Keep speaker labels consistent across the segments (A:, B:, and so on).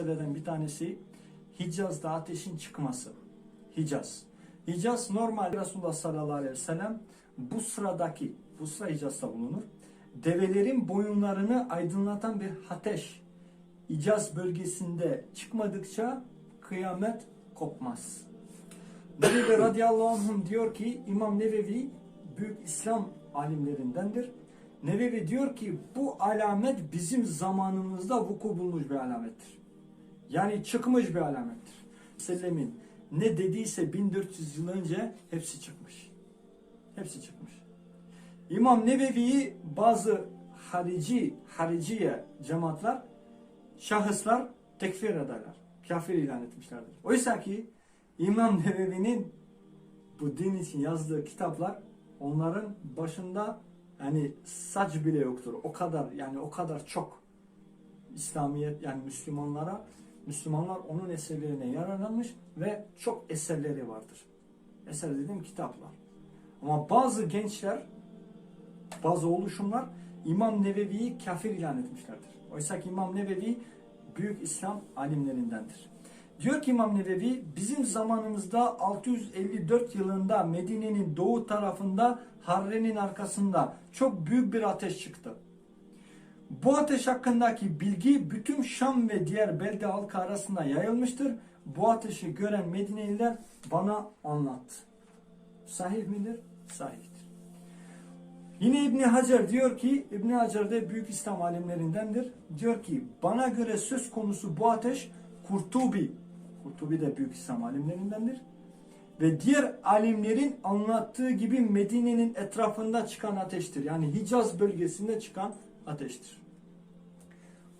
A: meseleden bir tanesi Hicaz'da ateşin çıkması. Hicaz. Hicaz normal Resulullah sallallahu aleyhi ve sellem bu sıradaki, bu sıra Hicaz'da bulunur. Develerin boyunlarını aydınlatan bir ateş Hicaz bölgesinde çıkmadıkça kıyamet kopmaz. Nebevi radıyallahu anh diyor ki İmam Nevevi büyük İslam alimlerindendir. Nevevi diyor ki bu alamet bizim zamanımızda vuku bulmuş bir alamettir. Yani çıkmış bir alamettir. Sellemin ne dediyse 1400 yıl önce hepsi çıkmış. Hepsi çıkmış. İmam Nevevi'yi bazı harici, hariciye cemaatler, şahıslar tekfir ederler. Kafir ilan etmişlerdir. Oysa ki İmam Nevevi'nin bu din için yazdığı kitaplar onların başında yani saç bile yoktur. O kadar yani o kadar çok İslamiyet yani Müslümanlara Müslümanlar onun eserlerine yararlanmış ve çok eserleri vardır. Eser dediğim kitaplar. Ama bazı gençler, bazı oluşumlar İmam Nevevi'yi kafir ilan etmişlerdir. Oysa ki İmam Nevevi büyük İslam alimlerindendir. Diyor ki İmam Nevevi bizim zamanımızda 654 yılında Medine'nin doğu tarafında Harre'nin arkasında çok büyük bir ateş çıktı. Bu ateş hakkındaki bilgi bütün Şam ve diğer belde halkı arasında yayılmıştır. Bu ateşi gören Medineliler bana anlattı. Sahih midir? Sahihtir. Yine İbni Hacer diyor ki, İbni Hacer de büyük İslam alimlerindendir. Diyor ki, bana göre söz konusu bu ateş Kurtubi, Kurtubi de büyük İslam alimlerindendir. Ve diğer alimlerin anlattığı gibi Medine'nin etrafında çıkan ateştir. Yani Hicaz bölgesinde çıkan ateştir.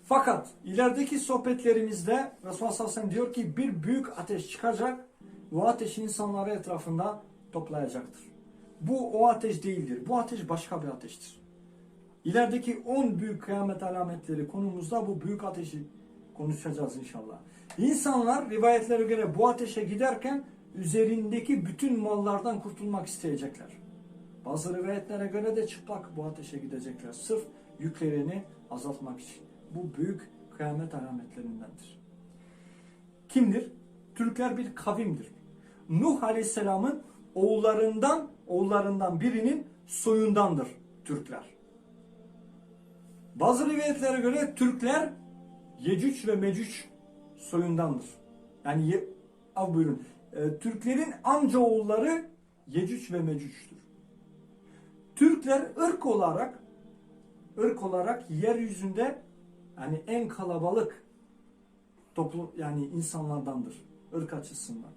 A: Fakat ilerideki sohbetlerimizde Resulullah sallallahu aleyhi ve diyor ki bir büyük ateş çıkacak. Bu ateş insanları etrafında toplayacaktır. Bu o ateş değildir. Bu ateş başka bir ateştir. İlerideki 10 büyük kıyamet alametleri konumuzda bu büyük ateşi konuşacağız inşallah. İnsanlar rivayetlere göre bu ateşe giderken üzerindeki bütün mallardan kurtulmak isteyecekler. Bazı rivayetlere göre de çıplak bu ateşe gidecekler. Sırf yüklerini azaltmak için. Bu büyük kıyamet alametlerindendir. Kimdir? Türkler bir kavimdir. Nuh Aleyhisselam'ın oğullarından oğullarından birinin soyundandır Türkler. Bazı rivayetlere göre Türkler Yecüc ve Mecüc soyundandır. Yani ye, av buyurun. E, Türklerin amca oğulları Yecüc ve Mecüc'tür. Türkler ırk olarak ırk olarak yeryüzünde yani en kalabalık toplu yani insanlardandır ırk açısından.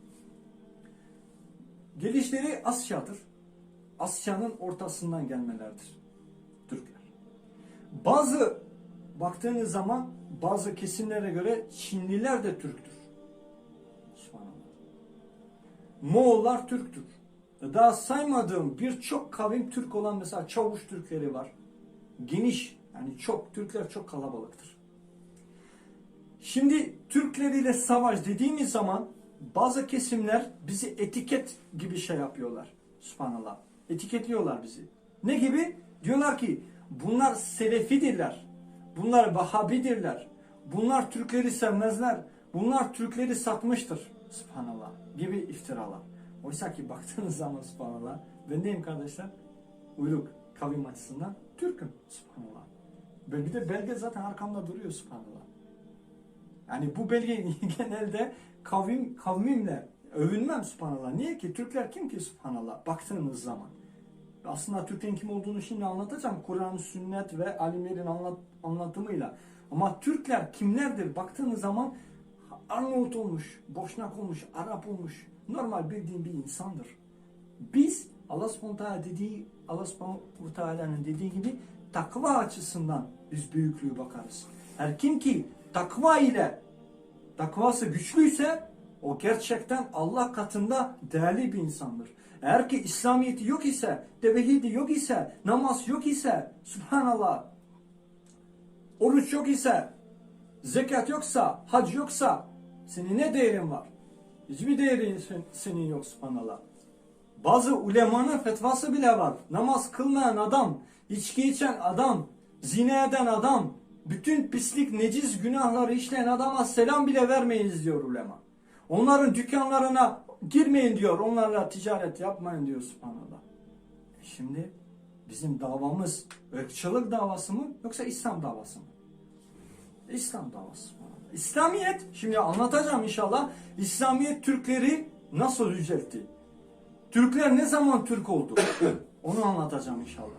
A: Gelişleri Asya'dır. Asya'nın ortasından gelmelerdir Türkler. Bazı baktığınız zaman bazı kesimlere göre Çinliler de Türktür. Moğollar Türktür. Daha saymadığım birçok kavim Türk olan mesela Çavuş Türkleri var. Geniş yani çok Türkler çok kalabalıktır. Şimdi Türkler ile savaş dediğimiz zaman bazı kesimler bizi etiket gibi şey yapıyorlar. Subhanallah. Etiketliyorlar bizi. Ne gibi? Diyorlar ki bunlar Selefidirler. Bunlar Vahabidirler. Bunlar Türkleri sevmezler. Bunlar Türkleri satmıştır. Subhanallah. Gibi iftiralar. Oysa ki baktığınız zaman subhanallah ben neyim kardeşler? Uyruk kavim açısından Türk'üm subhanallah. Ve bir de belge zaten arkamda duruyor subhanallah. Yani bu belge genelde kavim kavmimle övünmem subhanallah. Niye ki? Türkler kim ki subhanallah? Baktığınız zaman. Aslında Türklerin kim olduğunu şimdi anlatacağım. Kur'an, sünnet ve alimlerin anlat, anlatımıyla. Ama Türkler kimlerdir? Baktığınız zaman Arnavut olmuş, Boşnak olmuş, Arap olmuş. Normal bildiğin bir insandır. Biz Allah subhanahu dediği Allah subhanahu dediği gibi takva açısından biz büyüklüğü bakarız. Her kim ki takva ile takvası güçlüyse o gerçekten Allah katında değerli bir insandır. Eğer ki İslamiyeti yok ise, tevhidi yok ise, namaz yok ise, subhanallah, oruç yok ise, zekat yoksa, hac yoksa, senin ne değerin var? Hiçbir değerin senin yok subhanallah. Bazı ulemanın fetvası bile var. Namaz kılmayan adam, içki içen adam, zina eden adam, bütün pislik, necis günahları işleyen adama selam bile vermeyiniz diyor ulema. Onların dükkanlarına girmeyin diyor. Onlarla ticaret yapmayın diyor subhanallah. E şimdi bizim davamız ırkçılık davası mı yoksa İslam davası mı? İslam davası. İslamiyet, şimdi anlatacağım inşallah. İslamiyet Türkleri nasıl yüceltti? Türkler ne zaman Türk oldu? Onu anlatacağım inşallah.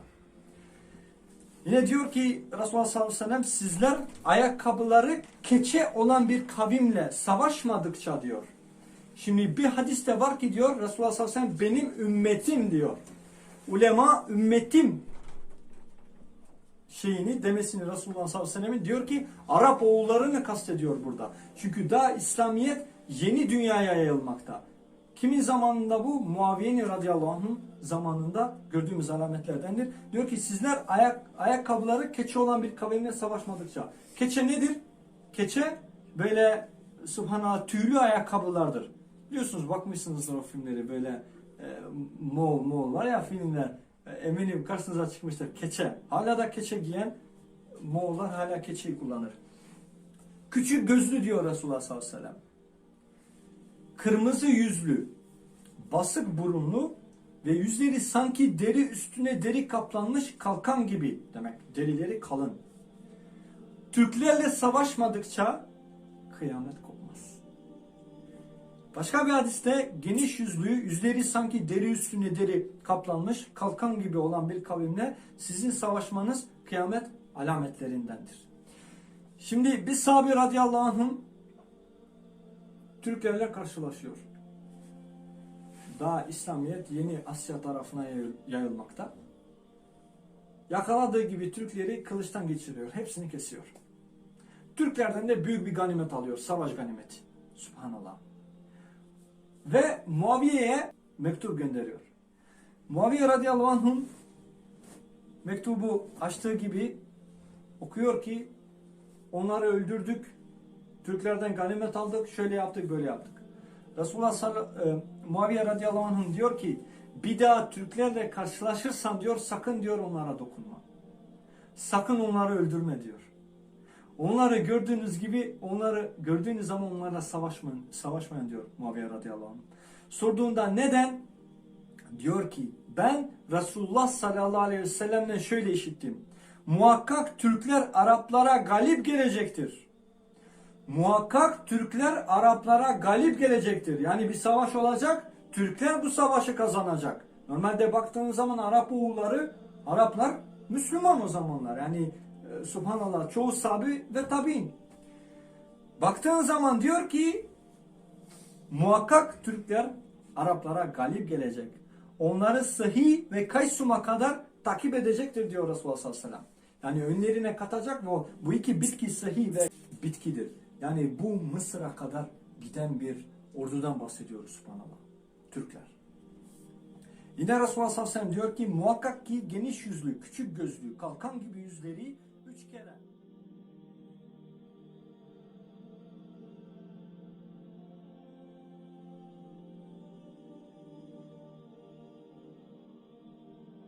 A: Yine diyor ki Resulullah sallallahu aleyhi ve sellem sizler ayakkabıları keçe olan bir kavimle savaşmadıkça diyor. Şimdi bir hadiste var ki diyor Resulullah sallallahu aleyhi ve sellem benim ümmetim diyor. Ulema ümmetim şeyini demesini Resulullah sallallahu aleyhi ve sellem'in diyor ki Arap oğullarını kastediyor burada. Çünkü daha İslamiyet yeni dünyaya yayılmakta. Kimin zamanında bu? Muaviye'nin radıyallahu anh'ın zamanında gördüğümüz alametlerdendir. Diyor ki sizler ayak ayakkabıları keçe olan bir kavimle savaşmadıkça. Keçe nedir? Keçe böyle subhanallah tüylü ayakkabılardır. Biliyorsunuz bakmışsınızdır o filmleri böyle e, Moğol Moğol var ya filmler. E, eminim karşınıza çıkmıştır. Keçe. Hala da keçe giyen Moğollar hala keçeyi kullanır. Küçük gözlü diyor Resulullah sallallahu aleyhi ve sellem kırmızı yüzlü, basık burunlu ve yüzleri sanki deri üstüne deri kaplanmış kalkan gibi demek. Derileri kalın. Türklerle savaşmadıkça kıyamet kopmaz. Başka bir hadiste geniş yüzlü, yüzleri sanki deri üstüne deri kaplanmış kalkan gibi olan bir kavimle sizin savaşmanız kıyamet alametlerindendir. Şimdi bir sahabe radıyallahu anh'ın Türklerle karşılaşıyor. Daha İslamiyet yeni Asya tarafına yayıl- yayılmakta. Yakaladığı gibi Türkleri kılıçtan geçiriyor. Hepsini kesiyor. Türklerden de büyük bir ganimet alıyor. Savaş ganimeti. Subhanallah. Ve Muaviye'ye mektup gönderiyor. Muaviye radıyallahu anh'ın mektubu açtığı gibi okuyor ki onları öldürdük. Türklerden ganimet aldık, şöyle yaptık, böyle yaptık. Resulullah sallallahu e, Muaviye radıyallahu anh diyor ki bir daha Türklerle karşılaşırsan diyor sakın diyor onlara dokunma. Sakın onları öldürme diyor. Onları gördüğünüz gibi onları gördüğünüz zaman onlarla savaşmayın, savaşmayın diyor Muaviye radıyallahu anh. Sorduğunda neden? Diyor ki ben Resulullah sallallahu aleyhi ve sellem'den şöyle işittim. Muhakkak Türkler Araplara galip gelecektir. Muhakkak Türkler Araplara galip gelecektir. Yani bir savaş olacak, Türkler bu savaşı kazanacak. Normalde baktığınız zaman Arap oğulları, Araplar Müslüman o zamanlar. Yani e, subhanallah çoğu sabi ve tabi'in. Baktığın zaman diyor ki muhakkak Türkler Araplara galip gelecek. Onları sıhhi ve kaysuma kadar takip edecektir diyor Resulullah sallallahu aleyhi ve sellem. Yani önlerine katacak o- bu iki bitki sıhhi ve bitkidir. Yani bu Mısır'a kadar giden bir ordudan bahsediyoruz subhanallah. Türkler. Yine Resulullah sallallahu aleyhi ve sellem diyor ki muhakkak ki geniş yüzlü, küçük gözlü, kalkan gibi yüzleri üç kere